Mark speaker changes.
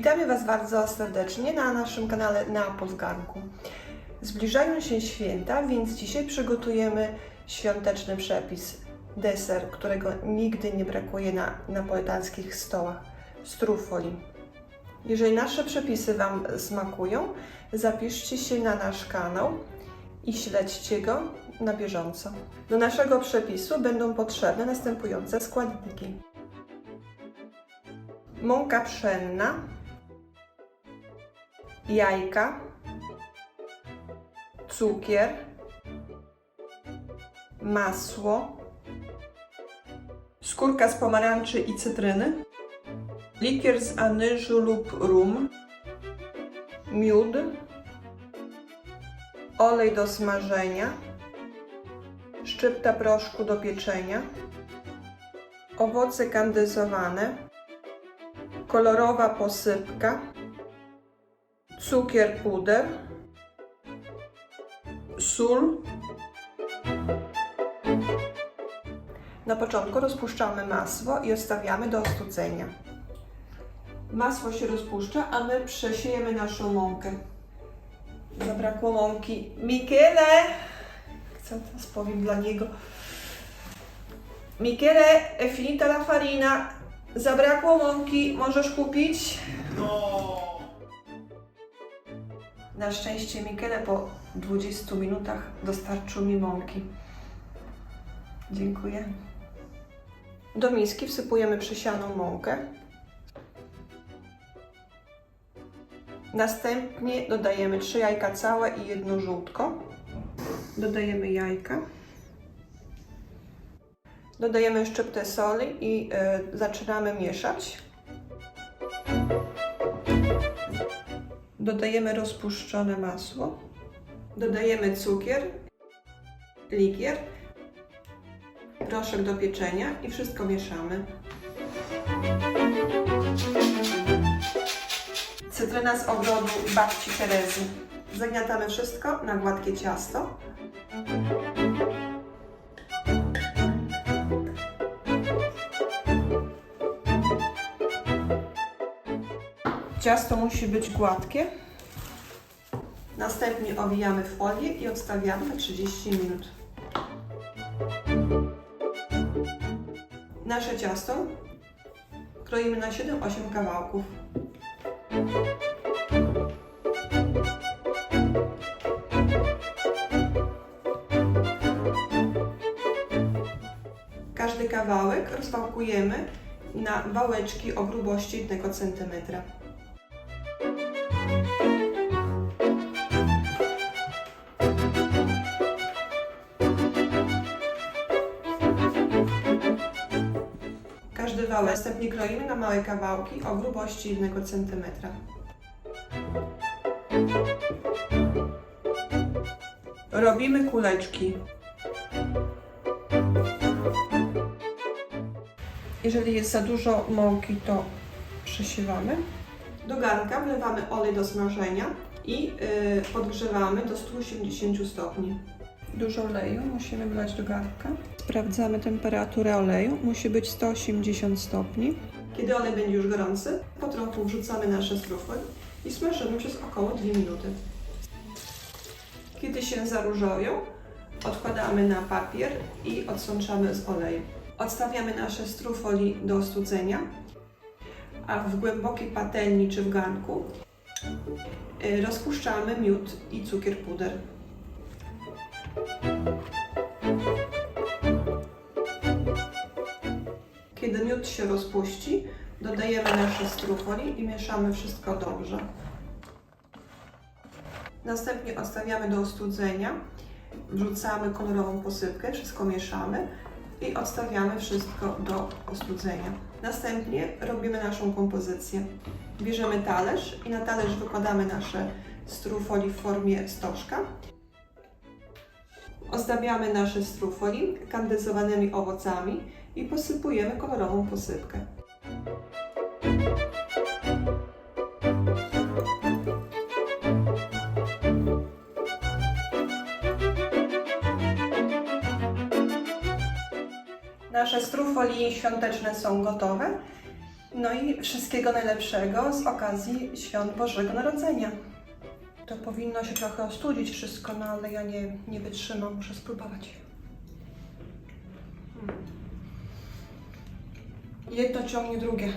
Speaker 1: Witamy Was bardzo serdecznie na naszym kanale Neapol w Garnku. Zbliżają się święta, więc dzisiaj przygotujemy świąteczny przepis, deser, którego nigdy nie brakuje na napoletanckich stołach, strufoli. Jeżeli nasze przepisy Wam smakują, zapiszcie się na nasz kanał i śledźcie go na bieżąco. Do naszego przepisu będą potrzebne następujące składniki. Mąka pszenna, jajka, cukier, masło, skórka z pomarańczy i cytryny, likier z anyżu lub rum, miód, olej do smażenia, szczypta proszku do pieczenia, owoce kandyzowane, kolorowa posypka, cukier puder, sól. Na początku rozpuszczamy masło i odstawiamy do ostudzenia. Masło się rozpuszcza, a my przesiejemy naszą mąkę. Zabrakło mąki. Michele! Co teraz powiem dla niego? Michele, è finita la farina. Zabrakło mąki, możesz kupić? Na szczęście Michele po 20 minutach dostarczył mi mąki. Dziękuję. Do miski wsypujemy przesianą mąkę. Następnie dodajemy 3 jajka całe i jedno żółtko. Dodajemy jajka. Dodajemy szczyptę soli i y, zaczynamy mieszać. Dodajemy rozpuszczone masło. Dodajemy cukier, likier, proszek do pieczenia i wszystko mieszamy. Cytryna z ogrodu babci Terezy. Zagniatamy wszystko na gładkie ciasto. Ciasto musi być gładkie. Następnie owijamy w folię i odstawiamy na 30 minut. Nasze ciasto kroimy na 7-8 kawałków. Każdy kawałek rozwałkujemy na wałeczki o grubości 1 cm. Każdy wałek następnie kroimy na małe kawałki o grubości 1 cm. Robimy kuleczki. Jeżeli jest za dużo mąki, to przesiewamy. Do garnka wlewamy olej do smażenia i yy, podgrzewamy do 180 stopni. Dużo oleju musimy wlać do garnka. Sprawdzamy temperaturę oleju. Musi być 180 stopni. Kiedy olej będzie już gorący, po trochu wrzucamy nasze strufy i smażymy przez około 2 minuty. Kiedy się zaróżowią, odkładamy na papier i odsączamy z oleju. Odstawiamy nasze strufoli do ostudzenia, a w głębokiej patelni czy w garnku y, rozpuszczamy miód i cukier puder. Kiedy miód się rozpuści, dodajemy nasze strufoli i mieszamy wszystko dobrze. Następnie odstawiamy do ostudzenia, wrzucamy kolorową posypkę, wszystko mieszamy i odstawiamy wszystko do ostudzenia. Następnie robimy naszą kompozycję. Bierzemy talerz i na talerz wykładamy nasze strufoli w formie stożka. Ozdabiamy nasze strufoli kandyzowanymi owocami i posypujemy kolorową posypkę. Nasze strufoli świąteczne są gotowe. No i wszystkiego najlepszego z okazji świąt Bożego Narodzenia. To powinno się trochę ostudzić wszystko, no ale ja nie, nie wytrzymam, muszę spróbować. Jedno ciągnie drugie.